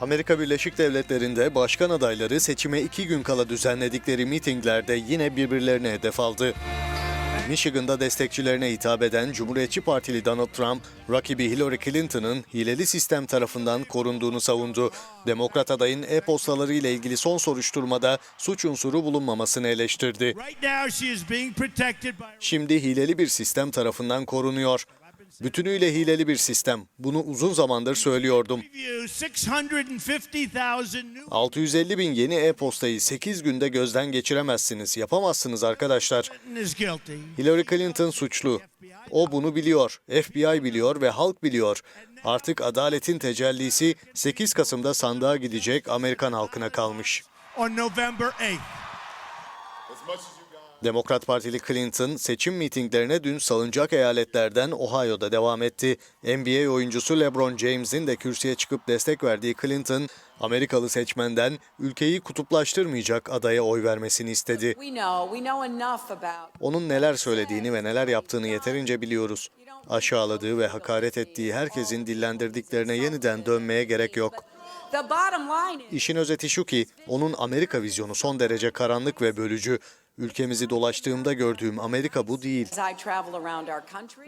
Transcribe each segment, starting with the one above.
Amerika Birleşik Devletleri'nde başkan adayları seçime iki gün kala düzenledikleri mitinglerde yine birbirlerine hedef aldı. Michigan'da destekçilerine hitap eden Cumhuriyetçi Partili Donald Trump, rakibi Hillary Clinton'ın hileli sistem tarafından korunduğunu savundu. Demokrat adayın e-postaları ile ilgili son soruşturmada suç unsuru bulunmamasını eleştirdi. Şimdi hileli bir sistem tarafından korunuyor. Bütünüyle hileli bir sistem. Bunu uzun zamandır söylüyordum. Review 650,000 new 650 bin yeni e-postayı 8 günde gözden geçiremezsiniz. Yapamazsınız arkadaşlar. Hillary Clinton suçlu. O bunu biliyor, FBI biliyor ve halk biliyor. Artık adaletin tecellisi 8 Kasım'da sandığa gidecek Amerikan halkına kalmış. On November 8th. Demokrat Partili Clinton seçim mitinglerine dün salıncak eyaletlerden Ohio'da devam etti. NBA oyuncusu LeBron James'in de kürsüye çıkıp destek verdiği Clinton, Amerikalı seçmenden ülkeyi kutuplaştırmayacak adaya oy vermesini istedi. Onun neler söylediğini ve neler yaptığını yeterince biliyoruz. Aşağıladığı ve hakaret ettiği herkesin dillendirdiklerine yeniden dönmeye gerek yok. İşin özeti şu ki onun Amerika vizyonu son derece karanlık ve bölücü. Ülkemizi dolaştığımda gördüğüm Amerika bu değil.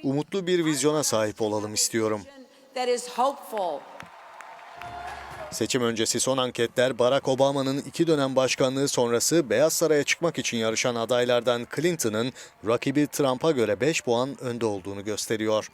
Umutlu bir vizyona sahip olalım istiyorum. Seçim öncesi son anketler Barack Obama'nın iki dönem başkanlığı sonrası Beyaz Saray'a çıkmak için yarışan adaylardan Clinton'ın rakibi Trump'a göre 5 puan önde olduğunu gösteriyor.